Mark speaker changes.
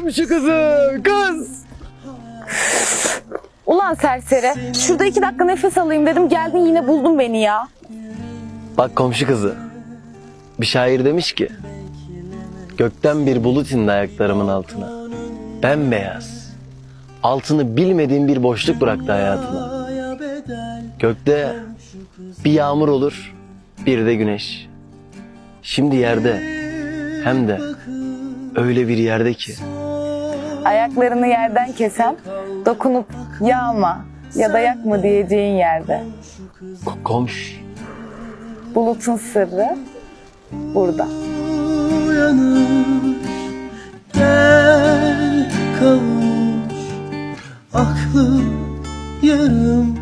Speaker 1: komşu kızı kız.
Speaker 2: Ulan serseri. Şurada iki dakika nefes alayım dedim. Geldin yine buldun beni ya.
Speaker 1: Bak komşu kızı. Bir şair demiş ki. Gökten bir bulut indi ayaklarımın altına. Bembeyaz. Altını bilmediğim bir boşluk bıraktı hayatına. Gökte bir yağmur olur, bir de güneş. Şimdi yerde hem de öyle bir yerde ki
Speaker 2: Ayaklarını yerden kesen, dokunup yağma ya da yakma diyeceğin yerde.
Speaker 1: ko- komş.
Speaker 2: Bulutun sırrı burada.
Speaker 3: uyanır Gel kavuş Aklım yarım